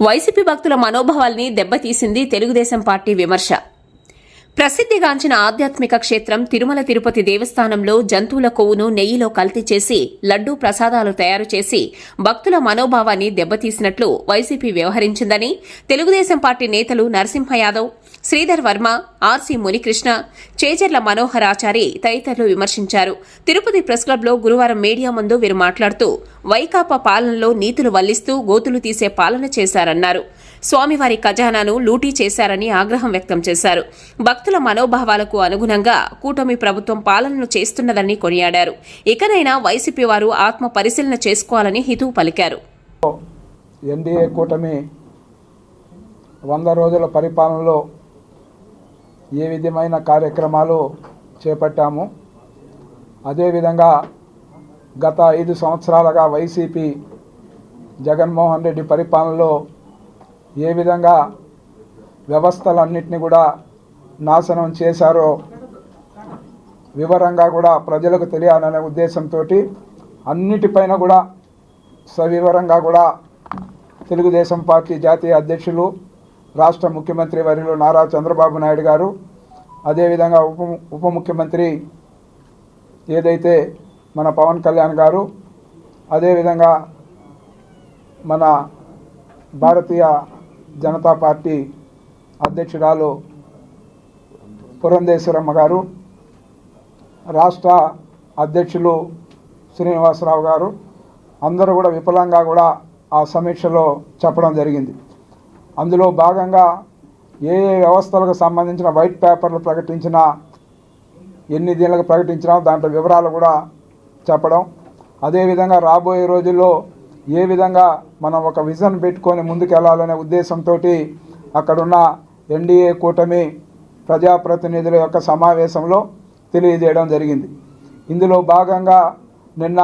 YCP భక్తుల మనోభావాల్ని దెబ్బతీసింది Telugu Desam party విమర్శ. ప్రసిద్ధిగాంచిన ఆధ్యాత్మిక క్షేత్రం తిరుమల తిరుపతి దేవస్థానంలో జంతువుల కొవ్వును నెయ్యిలో కల్తీ చేసి లడ్డూ ప్రసాదాలు తయారు చేసి భక్తుల మనోభావాన్ని దెబ్బతీసినట్లు వైసీపీ వ్యవహరించిందని తెలుగుదేశం పార్టీ నేతలు నరసింహ యాదవ్ శ్రీధర్ వర్మ ఆర్సీ మునికృష్ణ చేజర్ల మనోహర్ ఆచారి తదితరులు విమర్శించారు. తిరుపతి ప్రెస్ క్లబ్లో గురువారం మీడియా ముందు వీరు మాట్లాడుతూ వైకాపా పాలనలో నీతులు వల్లిస్తూ గోతులు తీసే పాలన చేశారన్నారు. స్వామివారి ఖజానాను లూటీ చేశారని ఆగ్రహం వ్యక్తం చేశారు. భక్తుల మనోభావాలకు అనుగుణంగా కూటమి ప్రభుత్వం పాలనను చేస్తున్నదని కొనియాడారు. ఇకనైనా వైసీపీ వారు ఆత్మ పరిశీలన చేసుకోవాలని హితవు పలికారు. ఎన్డీఏ కూటమి వంద రోజుల పరిపాలనలో ఏ విధమైన కార్యక్రమాలు చేపట్టాము? అదేవిధంగా గత ఐదు సంవత్సరాలుగా వైసీపీ జగన్మోహన్ రెడ్డి పరిపాలనలో ఏ విధంగా వ్యవస్థలన్నింటినీ కూడా నాశనం చేశారో వివరంగా కూడా ప్రజలకు తెలియాలనే ఉద్దేశంతో అన్నిటిపైన కూడా సవివరంగా కూడా తెలుగుదేశం పార్టీ జాతీయ అధ్యక్షులు రాష్ట్ర ముఖ్యమంత్రి వర్యులు నారా చంద్రబాబు నాయుడు గారు అదేవిధంగా ఉప ఉప ముఖ్యమంత్రి ఏదైతే మన పవన్ కళ్యాణ్ గారు అదేవిధంగా మన భారతీయ జనతా పార్టీ అధ్యక్షురాలు పురంధేశ్వరమ్మ గారు రాష్ట్ర అధ్యక్షులు శ్రీనివాసరావు గారు అందరూ కూడా విఫలంగా కూడా ఆ సమీక్షలో చెప్పడం జరిగింది. అందులో భాగంగా ఏ ఏ వ్యవస్థలకు సంబంధించిన వైట్ పేపర్లు ప్రకటించినా ఎన్ని దీనికి ప్రకటించినా దాంట్లో వివరాలు కూడా చెప్పడం. అదేవిధంగా రాబోయే రోజుల్లో ఏ విధంగా మనం ఒక విజన్ పెట్టుకొని ముందుకెళ్ళాలనే ఉద్దేశంతో అక్కడున్న ఎన్డీఏ కూటమి ప్రజాప్రతినిధుల యొక్క సమావేశంలో తెలియజేయడం జరిగింది. ఇందులో భాగంగా నిన్న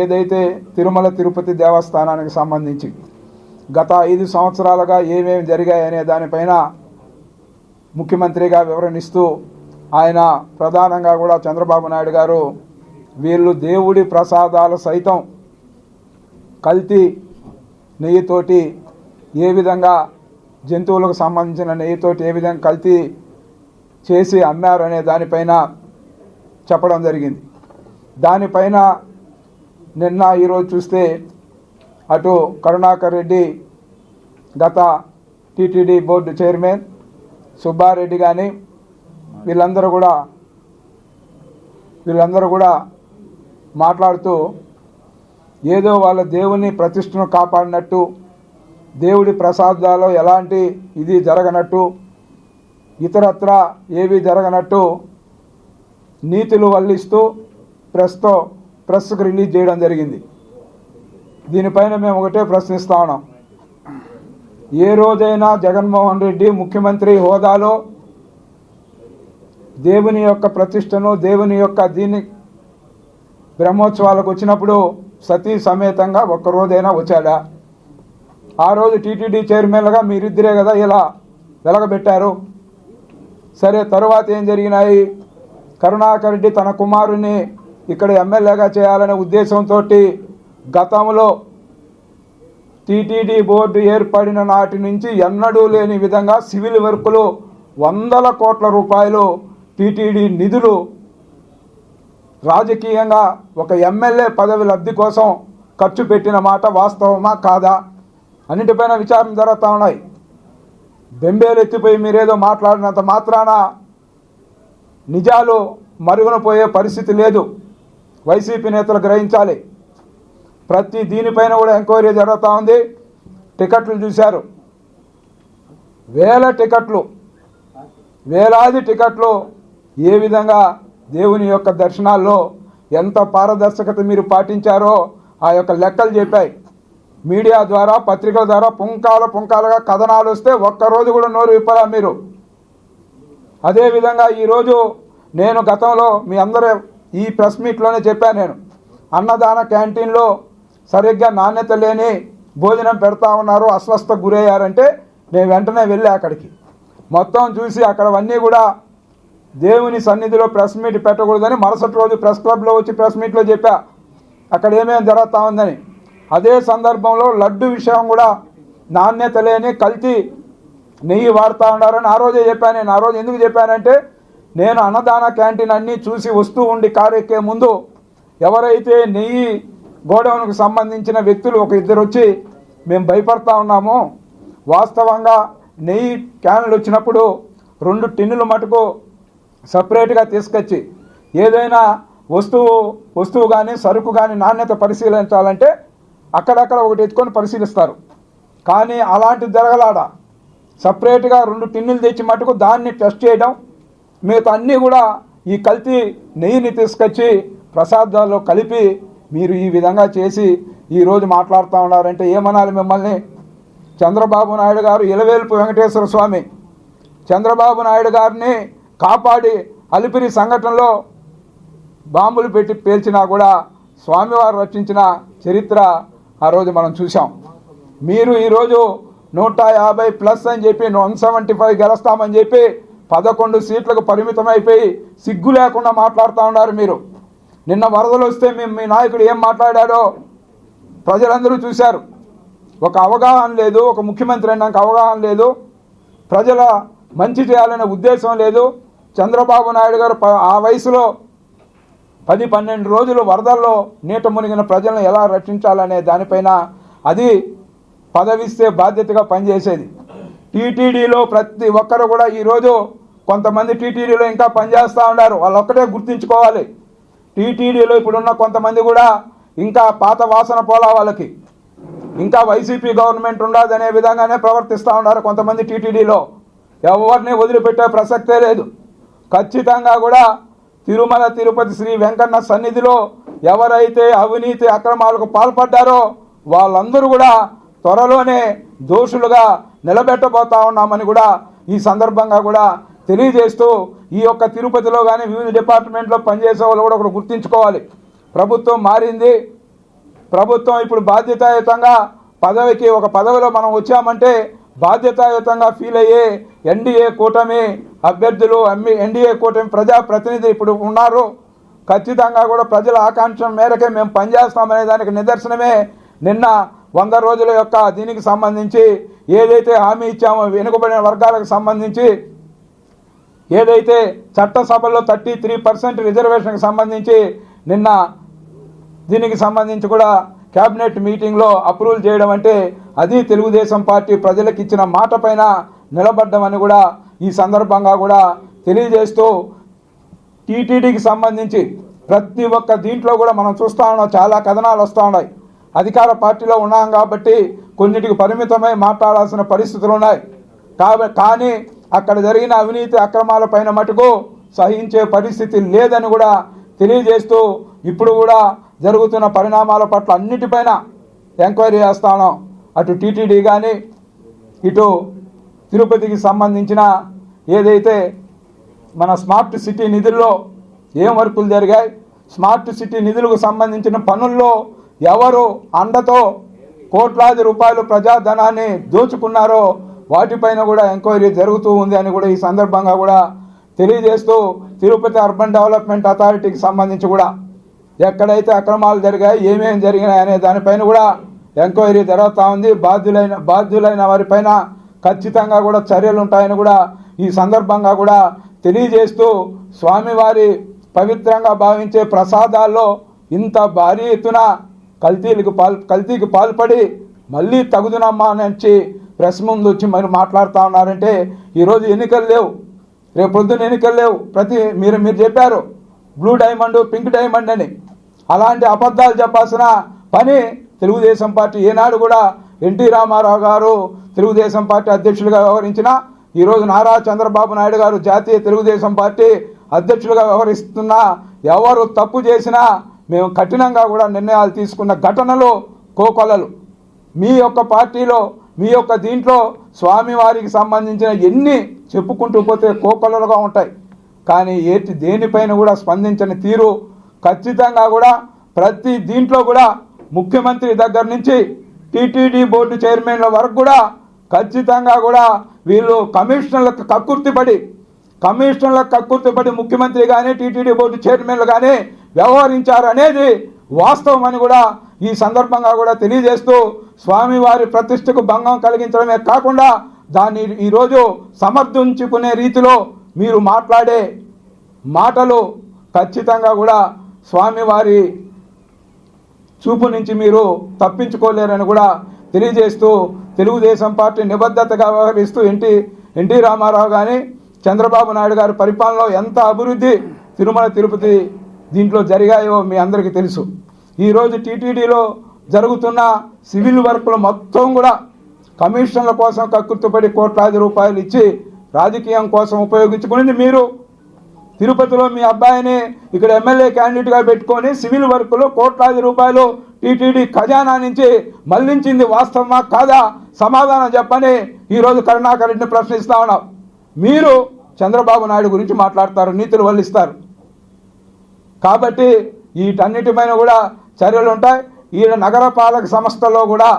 ఏదైతే తిరుమల తిరుపతి దేవస్థానానికి సంబంధించి గత ఐదు సంవత్సరాలుగా ఏమేమి జరిగాయనే దానిపైన ముఖ్యమంత్రిగా వివరణిస్తూ ఆయన ప్రధానంగా కూడా చంద్రబాబు నాయుడు గారు వీళ్ళు దేవుడి ప్రసాదాలు సైతం కల్తీ నెయ్యితోటి ఏ విధంగా జంతువులకు సంబంధించిన నెయ్యితోటి ఏ విధంగా కల్తీ చేసి అమ్మారనే దానిపైన చెప్పడం జరిగింది. దానిపైన నిన్న ఈరోజు చూస్తే అటు కరుణాకర్ రెడ్డి గత టీటీడీ బోర్డు చైర్మన్ సుబ్బారెడ్డి కానీ వీళ్ళందరూ కూడా వీళ్ళందరూ కూడా మాట్లాడుతూ ఏదో వాళ్ళ దేవుని ప్రతిష్టను కాపాడినట్టు దేవుడి ప్రసాదాలు ఎలాంటి ఇది జరగనట్టు ఇతరత్ర ఏవి జరగనట్టు నీతులు వల్లిస్తూ ప్రెస్తో ప్రెస్కు రిలీజ్ చేయడం జరిగింది. దీనిపైన మేము ఒకటే ప్రశ్నిస్తా ఉన్నాం. ఏ రోజైనా జగన్మోహన్ రెడ్డి ముఖ్యమంత్రి హోదాలో దేవుని యొక్క ప్రతిష్టను దేవుని యొక్క దీని బ్రహ్మోత్సవాలకు వచ్చినప్పుడు సతీ సమేతంగా ఒక్కరోజైనా వచ్చాడా? ఆ రోజు టీటీడీ చైర్మన్లుగా మీరిద్దరే కదా ఇలా వెలగబెట్టారు. సరే తరువాత ఏం జరిగినాయి? కరుణాకర్ రెడ్డి తన కుమారుని ఇక్కడ ఎమ్మెల్యేగా చేయాలనే ఉద్దేశంతో గతంలో టీటీడీ బోర్డు ఏర్పడిన నాటి నుంచి ఎన్నడూ లేని విధంగా సివిల్ వర్కులు వందల కోట్ల రూపాయలు టీటీడీ నిధులు రాజకీయంగా ఒక ఎమ్మెల్యే పదవి లబ్ధి కోసం ఖర్చు పెట్టిన మాట వాస్తవమా కాదా? అన్నిటిపైన విచారణ జరుగుతూ ఉన్నాయి. బెంబేలు ఎత్తిపోయి మీరేదో మాట్లాడినంత మాత్రాన నిజాలు మరుగున పోయే పరిస్థితి లేదు. వైసీపీ నేతలు గ్రహించాలి. ప్రతి దీనిపైన కూడా ఎంక్వైరీ జరుగుతూ ఉంది. టికెట్లు చూశారు. వేల టికెట్లు వేలాది టికెట్లు ఏ విధంగా దేవుని యొక్క దర్శనాల్లో ఎంత పారదర్శకత మీరు పాటించారో ఆ యొక్క లెక్కలు చెప్పాయి. మీడియా ద్వారా పత్రికల ద్వారా పుంకాల పుంకాలుగా కథనాలు వస్తే ఒక్కరోజు కూడా నోరు విప్పరా మీరు? అదేవిధంగా ఈరోజు నేను గతంలో మీ అందరూ ఈ ప్రెస్ మీట్లోనే చెప్పాను నేను. అన్నదాన క్యాంటీన్లో సరిగ్గా నాణ్యత లేని భోజనం పెడతా ఉన్నారు అస్వస్థ గురయ్యారంటే నేను వెంటనే వెళ్ళి అక్కడికి. మొత్తం చూసి అక్కడవన్నీ కూడా దేవుని సన్నిధిలో ప్రెస్ మీట్ పెట్టకూడదని మరుసటి రోజు ప్రెస్ క్లబ్లో వచ్చి ప్రెస్ మీట్లో చెప్పా. అక్కడ ఏమేమి జరుగుతూ ఉందని. అదే సందర్భంలో లడ్డు విషయం కూడా నాణ్యత లేని కల్తీ నెయ్యి వాడుతూ ఉన్నారని ఆ రోజే చెప్పాను నేను. ఆ రోజు ఎందుకు చెప్పానంటే నేను అన్నదాన క్యాంటీన్ అన్నీ చూసి వస్తూ ఉండి కారెక్కే ముందు ఎవరైతే నెయ్యి గోడౌన్కు సంబంధించిన వ్యక్తులు ఒక ఇద్దరు వచ్చి మేము భయపడతా ఉన్నాము. వాస్తవంగా నెయ్యి క్యాన్లు వచ్చినప్పుడు రెండు టిన్నులు మటుకు సపరేట్గా తీసుకొచ్చి ఏదైనా వస్తువు వస్తువు కానీ సరుకు కానీ నాణ్యత పరిశీలించాలంటే అక్కడక్కడ ఒకటి ఎత్తుకొని పరిశీలిస్తారు. కానీ అలాంటిది జరగలాడ. సపరేట్గా రెండు టిన్నులు తెచ్చి మటుకు దాన్ని టెస్ట్ చేయడం మిగతా అన్నీ కూడా ఈ కల్తీ నెయ్యిని తీసుకొచ్చి ప్రసాదాల్లో కలిపి మీరు ఈ విధంగా చేసి ఈరోజు మాట్లాడుతూ ఉన్నారంటే ఏమనాలి మిమ్మల్ని? చంద్రబాబు నాయుడు గారు ఇలవేల్పు వెంకటేశ్వర స్వామి. చంద్రబాబు నాయుడు గారిని కాపాడి అలిపిరి సంఘటనలో బాంబులు పెట్టి పేల్చినా కూడా స్వామివారు రచించిన చరిత్ర ఆ రోజు మనం చూసాం మీరు ఈరోజు నూట యాభై ప్లస్ అని చెప్పి వన్ సెవెంటీ ఫైవ్ గెలుస్తామని చెప్పి పదకొండు సీట్లకు పరిమితమైపోయి సిగ్గు లేకుండా మాట్లాడుతూ ఉన్నారు మీరు. నిన్న వరదలు వస్తే మీ మీ నాయకుడు ఏం మాట్లాడాడో ప్రజలందరూ చూశారు. ఒక అవగాహన లేదు ఒక ముఖ్యమంత్రి అయినాక అవగాహన లేదు ప్రజల మంచి చేయాలనే ఉద్దేశం లేదు. చంద్రబాబు నాయుడు గారు ఆ వయసులో పది పన్నెండు రోజులు వరదల్లో నీట మునిగిన ప్రజలను ఎలా రక్షించాలనే దానిపైన అది పదవిస్తే బాధ్యతగా పనిచేసేది. టీటీడీలో ప్రతి ఒక్కరు కూడా ఈరోజు కొంతమంది టీటీడీలో ఇంకా పనిచేస్తూ ఉన్నారు. వాళ్ళు ఒక్కటే గుర్తించుకోవాలి. టీటీడీలో ఇప్పుడున్న కొంతమంది కూడా ఇంకా పాత వాసన పోలా వాళ్ళకి. ఇంకా వైసీపీ గవర్నమెంట్ ఉండదనే విధంగానే ప్రవర్తిస్తూ ఉన్నారు కొంతమంది టీటీడీలో. ఎవరిని వదిలిపెట్టే ప్రసక్తే లేదు. ఖచ్చితంగా కూడా తిరుమల తిరుపతి శ్రీ వెంకన్న సన్నిధిలో ఎవరైతే అవినీతి అక్రమాలకు పాల్పడ్డారో వాళ్ళందరూ కూడా త్వరలోనే దోషులుగా నిలబెట్టబోతా ఉన్నామని కూడా ఈ సందర్భంగా కూడా తెలియజేస్తూ ఈ యొక్క తిరుపతిలో కానీ వివిధ డిపార్ట్మెంట్లో పనిచేసే వాళ్ళు కూడా ఒకటి గుర్తించుకోవాలి. ప్రభుత్వం మారింది. ప్రభుత్వం ఇప్పుడు బాధ్యతాయుతంగా పదవికి ఒక పదవిలో మనం వచ్చామంటే బాధ్యతాయుతంగా ఫీల్ అయ్యే ఎన్డీఏ కూటమి అభ్యర్థులు అమ్మి ఎన్డీఏ కూటమి ప్రజాప్రతినిధి ఇప్పుడు ఉన్నారు. ఖచ్చితంగా కూడా ప్రజల ఆకాంక్ష మేరకే మేము పనిచేస్తామనే దానికి నిదర్శనమే నిన్న వంద రోజుల యొక్క దీనికి సంబంధించి ఏదైతే హామీ ఇచ్చామో వెనుకబడిన వర్గాలకు సంబంధించి ఏదైతే చట్టసభలో థర్టీ త్రీ పర్సెంట్ రిజర్వేషన్కి సంబంధించి నిన్న దీనికి సంబంధించి కూడా కేబినెట్ మీటింగ్లో అప్రూవల్ చేయడం అంటే అది తెలుగుదేశం పార్టీ ప్రజలకు ఇచ్చిన మాట పైన నిలబడ్డమని కూడా ఈ సందర్భంగా కూడా తెలియజేస్తూ టీటీడీకి సంబంధించి ప్రతి ఒక్క దీంట్లో కూడా మనం చూస్తూ ఉన్నాం చాలా కథనాలు వస్తూ ఉన్నాయి. అధికార పార్టీలో ఉన్నాం కాబట్టి కొన్నిటికి పరిమితమై మాట్లాడాల్సిన పరిస్థితులు ఉన్నాయి. కాబట్టి కానీ అక్కడ జరిగిన అవినీతి అక్రమాల పైన మటుకు సహించే పరిస్థితి లేదని కూడా తెలియజేస్తూ ఇప్పుడు కూడా జరుగుతున్న పరిణామాల పట్ల అన్నిటిపైన ఎంక్వైరీ చేస్తాను అటు టీటీడీ కానీ ఇటు తిరుపతికి సంబంధించిన ఏదైతే మన స్మార్ట్ సిటీ నిధుల్లో ఏం వర్కులు జరిగాయి స్మార్ట్ సిటీ నిధులకు సంబంధించిన పనుల్లో ఎవరు అండతో కోట్లాది రూపాయలు ప్రజాధనాన్ని దోచుకున్నారో వాటిపైన కూడా ఎంక్వైరీ జరుగుతూ ఉంది అని కూడా ఈ సందర్భంగా కూడా తెలియజేస్తూ తిరుపతి అర్బన్ డెవలప్మెంట్ అథారిటీకి సంబంధించి కూడా ఎక్కడైతే అక్రమాలు జరిగాయి ఏమేమి జరిగినాయి అనే దానిపైన కూడా ఎంక్వైరీ జరుగుతూ ఉంది. బాధ్యులైన బాధ్యులైన వారిపైన ఖచ్చితంగా కూడా చర్యలు ఉంటాయని కూడా ఈ సందర్భంగా కూడా తెలియజేస్తూ స్వామివారి పవిత్రంగా భావించే ప్రసాదాల్లో ఇంత భారీ ఎత్తున కల్తీలకు పాల్ కల్తీకి పాల్పడి మళ్ళీ తగుదునమ్మా నుంచి ప్రెస్ ముందు వచ్చి మరి మాట్లాడుతూ ఉన్నారంటే ఈరోజు ఎన్నికలు లేవు. రేపు పొద్దున్న ఎన్నికలు లేవు. ప్రతి మీరు మీరు చెప్పారు. బ్లూ డైమండ్ పింక్ డైమండ్ అని. అలాంటి అబద్ధాలు చెప్పాల్సిన పని తెలుగుదేశం పార్టీ ఏనాడు కూడా ఎన్టీ రామారావు గారు తెలుగుదేశం పార్టీ అధ్యక్షులుగా వ్యవహరించిన ఈరోజు నారా చంద్రబాబు నాయుడు గారు జాతీయ తెలుగుదేశం పార్టీ అధ్యక్షులుగా వ్యవహరిస్తున్నా ఎవరు తప్పు చేసినా మేము కఠినంగా కూడా నిర్ణయాలు తీసుకున్న ఘటనలు కోకొలలు. మీ యొక్క పార్టీలో మీ యొక్క దీంట్లో స్వామివారికి సంబంధించిన ఎన్ని చెప్పుకుంటూ పోతే కోకొలలుగా ఉంటాయి. కానీ ఏటి దేనిపైన కూడా స్పందించని తీరు ఖచ్చితంగా కూడా ప్రతి దీంట్లో కూడా ముఖ్యమంత్రి దగ్గర నుంచి టీటీడీ బోర్డు చైర్మన్ల వరకు కూడా ఖచ్చితంగా కూడా వీళ్ళు కమిషనర్లకు కక్కుర్తిపడి కమిషనర్లకు కక్కుర్తిపడి ముఖ్యమంత్రి కానీ టీటీడీ బోర్డు చైర్మన్లు కానీ వ్యవహరించారు అనేది వాస్తవం అని కూడా ఈ సందర్భంగా కూడా తెలియజేస్తూ స్వామివారి ప్రతిష్టకు భంగం కలిగించడమే కాకుండా దాన్ని ఈరోజు సమర్థించుకునే రీతిలో మీరు మాట్లాడే మాటలు ఖచ్చితంగా కూడా స్వామివారి చూపు నుంచి మీరు తప్పించుకోలేరని కూడా తెలియజేస్తూ తెలుగుదేశం పార్టీ నిబద్ధతగా వ్యవహరిస్తూ ఎన్టీ ఎన్టీ రామారావు కానీ చంద్రబాబు నాయుడు గారి పరిపాలనలో ఎంత అభివృద్ధి తిరుమల తిరుపతి దీంట్లో జరిగాయో మీ అందరికీ తెలుసు. ఈరోజు టీటీడీలో జరుగుతున్న సివిల్ వర్కులు మొత్తం కూడా కమిషన్ల కోసం కక్కుర్తిపడి కోట్లాది రూపాయలు ఇచ్చి రాజకీయం కోసం ఉపయోగించుకునేది మీరు. తిరుపతిలో మీ అబ్బాయిని ఇక్కడ ఎమ్మెల్యే క్యాండిడేట్గా పెట్టుకొని సివిల్ వర్కులు కోట్లాది రూపాయలు టీటీడీ ఖజానా నుంచి మళ్ళించింది వాస్తవమా కాదా? సమాధానం చెప్పని ఈరోజు కరుణాకర్ రెడ్డిని ప్రశ్నిస్తా ఉన్నాం. మీరు చంద్రబాబు నాయుడు గురించి మాట్లాడతారు నీతులు వల్లిస్తారు. కాబట్టి వీటన్నిటిపైన కూడా చర్యలు ఉంటాయి. ఈయన నగరపాలక సంస్థలో కూడా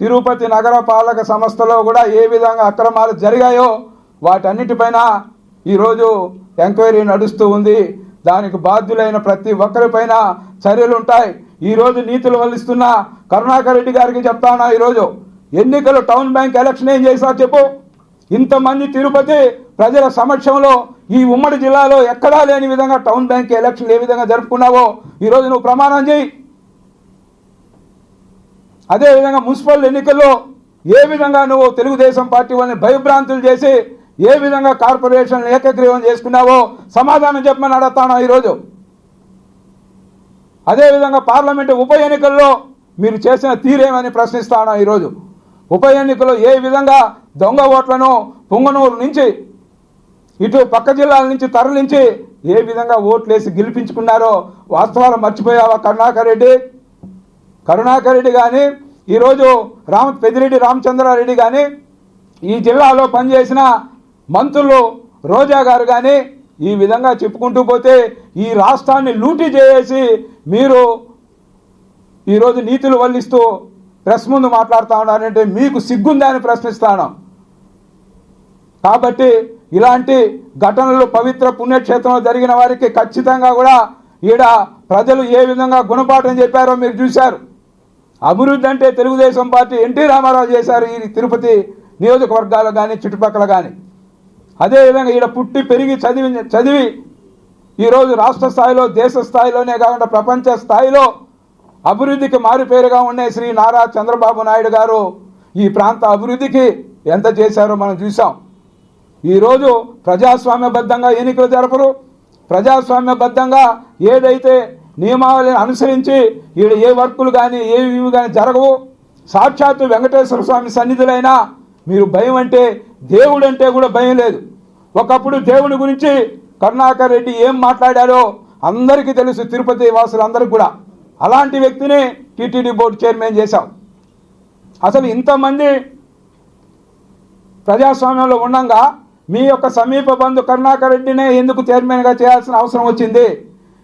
తిరుపతి నగరపాలక సంస్థలో కూడా ఏ విధంగా అక్రమాలు జరిగాయో వాటన్నిటిపైన ఈరోజు ఎంక్వైరీ నడుస్తూ ఉంది. దానికి బాధ్యులైన ప్రతి ఒక్కరిపైన చర్యలు ఉంటాయి ఈరోజు నీతులు వల్లిస్తున్న కరుణాకర్ రెడ్డి గారికి చెప్తానా ఈరోజు ఎన్నికలు టౌన్ బ్యాంక్ ఎలక్షన్ ఏం చేశారు చెప్పు? ఇంతమంది తిరుపతి ప్రజల సమక్షంలో ఈ ఉమ్మడి జిల్లాలో ఎక్కడా లేని విధంగా టౌన్ బ్యాంక్ ఎలక్షన్ ఏ విధంగా జరుపుకున్నావో ఈరోజు నువ్వు ప్రమాణం చేయి. అదేవిధంగా మున్సిపల్ ఎన్నికల్లో ఏ విధంగా నువ్వు తెలుగుదేశం పార్టీ వాళ్ళని భయభ్రాంతులు చేసి ఏ విధంగా కార్పొరేషన్ ఏకగ్రీవం చేసుకున్నావో సమాధానం చెప్పమని అడుగుతాను ఈరోజు. అదేవిధంగా పార్లమెంటు ఉప ఎన్నికల్లో మీరు చేసిన తీరేమని ప్రశ్నిస్తాను ఈరోజు. ఉప ఎన్నికలో ఏ విధంగా దొంగ ఓట్లను పొంగనూరు నుంచి ఇటు పక్క జిల్లాల నుంచి తరలించి ఏ విధంగా ఓట్లేసి గెలిపించుకున్నారో వాస్తవాలు మర్చిపోయావా కరుణాకర్ రెడ్డి? కరుణాకర్ రెడ్డి కానీ ఈరోజు రామ పెద్దిరెడ్డి రామచంద్రారెడ్డి కానీ ఈ జిల్లాలో పనిచేసిన మంత్రులు రోజా గారు కానీ ఈ విధంగా చెప్పుకుంటూ పోతే ఈ రాష్ట్రాన్ని లూటీ చేసి మీరు ఈరోజు నీతులు వల్లిస్తూ ప్రెస్ ముందు మాట్లాడుతూ ఉన్నారంటే మీకు సిగ్గుందా అని ప్రశ్నిస్తాను కాబట్టి ఇలాంటి ఘటనలు పవిత్ర పుణ్యక్షేత్రంలో జరిగిన వారికి ఖచ్చితంగా కూడా ఈడ ప్రజలు ఏ విధంగా గుణపాఠం చెప్పారో మీరు చూశారు. అభివృద్ధి అంటే తెలుగుదేశం పార్టీ ఎన్టీ రామారావు చేశారు ఈ తిరుపతి నియోజకవర్గాలు కానీ చుట్టుపక్కల కానీ అదేవిధంగా ఈడ పుట్టి పెరిగి చదివి చదివి ఈరోజు రాష్ట్ర స్థాయిలో దేశ స్థాయిలోనే కాకుండా ప్రపంచ స్థాయిలో అభివృద్ధికి మారుపేరుగా ఉండే శ్రీ నారా చంద్రబాబు నాయుడు గారు. ఈ ప్రాంత అభివృద్ధికి ఎంత చేశారో మనం చూసాం ఈరోజు ప్రజాస్వామ్యబద్ధంగా ఎన్నికలు జరపరు. ప్రజాస్వామ్యబద్ధంగా ఏదైతే నియమావళిని అనుసరించి ఈడ ఏ వర్కులు కానీ ఏవి కానీ జరగవు. సాక్షాత్తు వెంకటేశ్వర స్వామి సన్నిధులైనా మీరు భయం అంటే దేవుడు అంటే కూడా భయం లేదు. ఒకప్పుడు దేవుని గురించి కరుణాకర్ రెడ్డి ఏం మాట్లాడారో అందరికీ తెలుసు తిరుపతి వాసులందరికీ కూడా. అలాంటి వ్యక్తిని టీటీడీ బోర్డు చైర్మన్ చేశాం. అసలు ఇంతమంది ప్రజాస్వామ్యంలో ఉండంగా మీ యొక్క సమీప బంధు కరుణాకర్ రెడ్డినే ఎందుకు చైర్మన్గా చేయాల్సిన అవసరం వచ్చింది?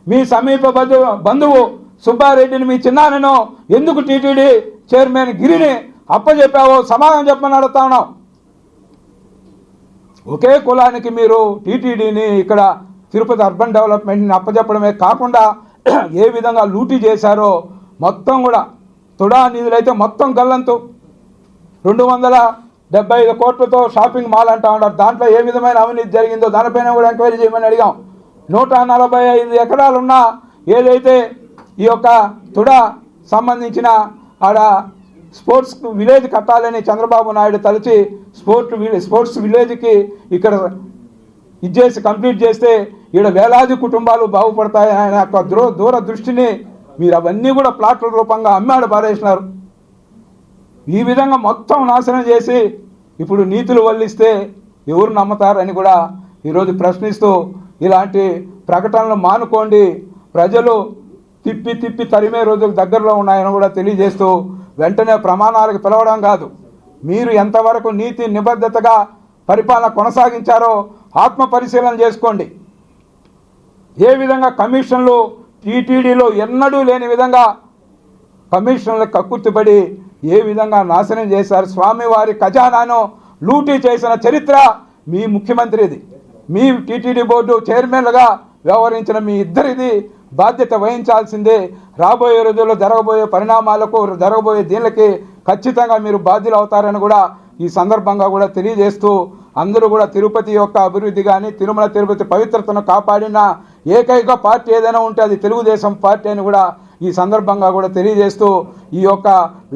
మీ సమీప బంధు బంధువు సుబ్బారెడ్డిని మీ చిన్నానను ఎందుకు టీటీడీ చైర్మన్ గిరిని అప్పచెప్పావో సమాధానం చెప్పమని అడుగుతా ఉన్నాం. ఒకే కులానికి మీరు టీటీడీని ఇక్కడ తిరుపతి అర్బన్ డెవలప్మెంట్ని అప్పచెప్పడమే కాకుండా ఏ విధంగా లూటీ చేశారో మొత్తం కూడా తుడా నిధులైతే మొత్తం గల్లంతు. రెండు వందల డెబ్బై ఐదు కోట్లతో షాపింగ్ మాల్ అంటా ఉన్నారు. దాంట్లో ఏ విధమైన అవినీతి జరిగిందో దానిపైన కూడా ఎంక్వైరీ చేయమని అడిగాం. నూట నలభై ఐదు ఎకరాలున్న ఏదైతే ఈ యొక్క తుడ సంబంధించిన ఆడ స్పోర్ట్స్ విలేజ్ కట్టాలని చంద్రబాబు నాయుడు తలచి స్పోర్ట్ స్పోర్ట్స్ విలేజ్కి ఇక్కడ ఇచ్చేసి కంప్లీట్ చేస్తే ఈడ వేలాది కుటుంబాలు బాగుపడతాయి ఆయన యొక్క దూర దూర దృష్టిని మీరు అవన్నీ కూడా ప్లాట్ల రూపంగా అమ్మాడు పారేసినారు. ఈ విధంగా మొత్తం నాశనం చేసి ఇప్పుడు నీతులు వల్లిస్తే ఎవరు నమ్ముతారని కూడా ఈరోజు ప్రశ్నిస్తూ ఇలాంటి ప్రకటనలు మానుకోండి. ప్రజలు తిప్పి తిప్పి తరిమే రోజుకు దగ్గరలో ఉన్నాయని కూడా తెలియజేస్తూ వెంటనే ప్రమాణాలకు పిలవడం కాదు. మీరు ఎంతవరకు నీతి నిబద్ధతగా పరిపాలన కొనసాగించారో ఆత్మ పరిశీలన చేసుకోండి. ఏ విధంగా కమిషన్లు టీటీడీలో ఎన్నడూ లేని విధంగా కమిషన్లకు కక్కుర్తిపడి ఏ విధంగా నాశనం చేశారు? స్వామివారి ఖజానాను లూటీ చేసిన చరిత్ర మీ ముఖ్యమంత్రిది. మీ టీటీడీ బోర్డు చైర్మన్లుగా వ్యవహరించిన మీ ఇద్దరిది బాధ్యత వహించాల్సిందే. రాబోయే రోజుల్లో జరగబోయే పరిణామాలకు జరగబోయే దీనికి ఖచ్చితంగా మీరు బాధ్యులు అవుతారని కూడా ఈ సందర్భంగా కూడా తెలియజేస్తూ అందరూ కూడా తిరుపతి యొక్క అభివృద్ధి కానీ తిరుమల తిరుపతి పవిత్రతను కాపాడిన ఏకైక పార్టీ ఏదైనా ఉంటే అది తెలుగుదేశం పార్టీ అని కూడా ఈ సందర్భంగా కూడా తెలియజేస్తూ ఈ యొక్క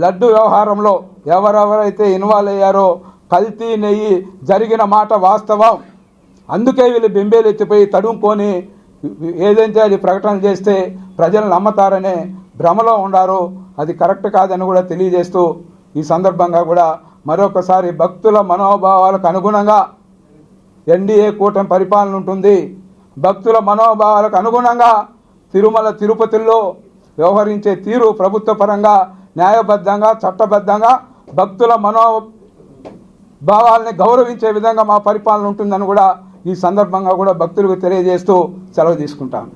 లడ్డు వ్యవహారంలో ఎవరెవరైతే ఇన్వాల్వ్ అయ్యారో కల్తీ నెయ్యి జరిగిన మాట వాస్తవం. అందుకే వీళ్ళు బెంబేలు ఎత్తిపోయి తడుముకొని ఏదైతే అది ప్రకటన చేస్తే ప్రజలు నమ్మతారనే భ్రమలో ఉండారు. అది కరెక్ట్ కాదని కూడా తెలియజేస్తూ ఈ సందర్భంగా కూడా మరొకసారి భక్తుల మనోభావాలకు అనుగుణంగా ఎన్డీఏ కూటమి పరిపాలన ఉంటుంది. భక్తుల మనోభావాలకు అనుగుణంగా తిరుమల తిరుపతిలో వ్యవహరించే తీరు ప్రభుత్వ పరంగా న్యాయబద్ధంగా చట్టబద్ధంగా భక్తుల మనో భావాల్ని గౌరవించే విధంగా మా పరిపాలన ఉంటుందని కూడా ఈ సందర్భంగా కూడా భక్తులకు తెలియజేస్తూ సెలవు తీసుకుంటాను.